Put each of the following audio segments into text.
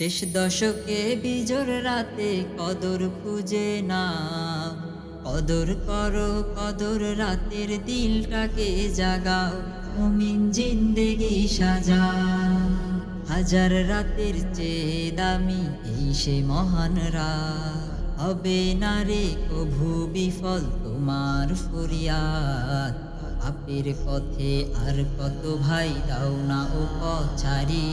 শেষ দশকে বিজোর রাতে কদর খুঁজে না। কদর করো, কদর রাতের দিলটাকে জাগাও, মুমিন জিন্দেগি সাজা হাজার রাতের চেয়ে দামি এই সে মহান রাত। হবে না রে কভু বিফল তোমার ফরিয়াদ। আপের পথে আর কত ভাই দাও না ও পছারি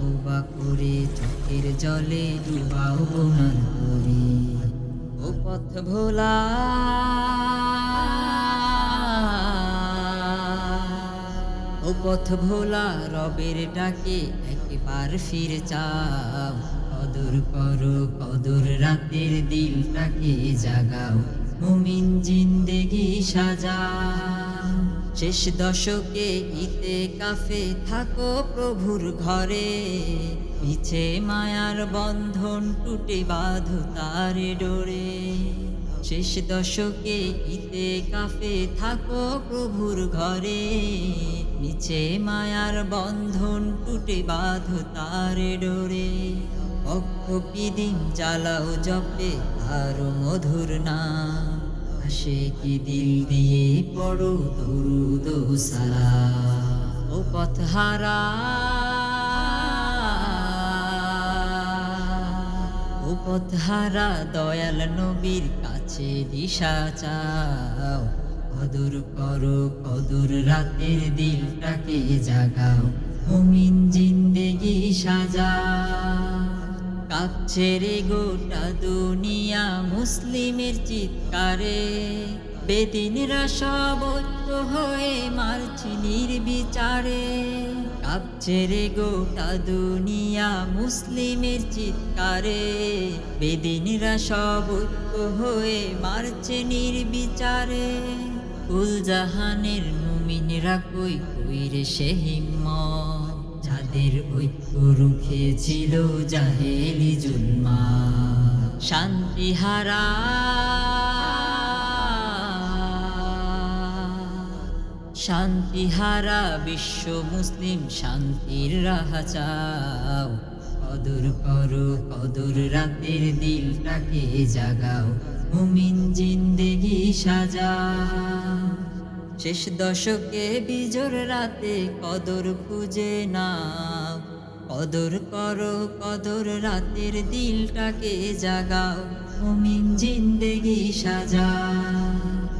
তওবা করে চোখের জলে ডুবাও গুনার করে। ও পথ ভোলা। ও পথ ভোলা, রবের ডাকে একবার ফিরে চাও। কদর করো, কদর রাতের দিলটাকে জাগাও। মুমিন জিন্দেগি সাজাও। শেষ দশকে ইতে কাফে থাকো প্রভুর ঘরে। পিছে মায়ার বন্ধন টুটে বাঁধো তারে ডোরে। শেষ দশকে ইতে কাফে থাকো প্রভুর ঘরে। নিচে মায়ার বন্ধন টুটে বাঁধো তারে ডোরে। অক্ষপি দিন জ্বালাও জপে আরও মধুর নাম। আসে কি দিল দিয়ে? পড়ো দরুদ সালাম ও পথহারা ও পথহারা দয়াল নবীর কাছে দিশা চাও। কদর করো কদর রাতের দিলটাকে জাগাও। মুমিন জিন্দেগি সাজা। কাঁপছে রে গোটা দুনিয়া। মুসলিমের চিৎকারে বেদিনরা সব ঐক্য হয়ে মারছি নির্বিচারে। কাঁপছে রে গোটা দুনিয়া মুসলিমের চিৎকারে বেদিনরা সব ঐক্য হয়ে মারছে নির্বিচারে। কুল জাহানের মুমিনরা কই কই রে সে হিম্মত? যাদের ঐক্য রুখেছিল জাহেলি জুলমা শান্তিহারা। শান্তিহারা, বিশ্ব মুসলিম, শান্তির রাহা চাও। কদর করো কদর রাতের দিলটাকে জাগাও। মুমিন জিন্দেগি সাজাও। শেষ দশকে বিজোর রাতে কদর খুঁজে নাও। কদর করো, কদর রাতের দিলটাকে জাগাও, মুমিন জিন্দেগি সাজা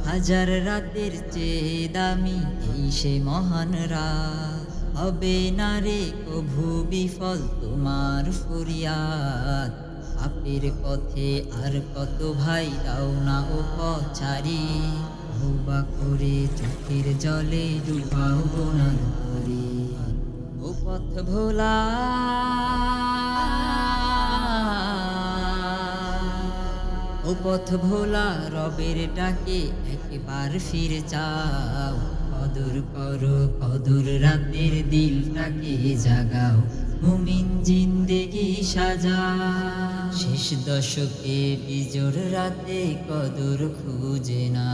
হাজার রাতের চেয়ে দামি এই সে মহান রাত। হবে না রে কভু বিফল তোমার ফরিয়াদ। আপের পথে আর কত ভাই দাও না ও পছারি ভোবা করে চোখের জলে ডুবাও গোনার করে পথ ভোলা। ও পথ ভোলা, রবের ডাকে একবার ফিরে চাও কদর করো কদর রাতের দিলটাকে জাগাও। মুমিন জিন্দেগি সাজা শেষ দশকে বিজোর রাতে কদর খুঁজে না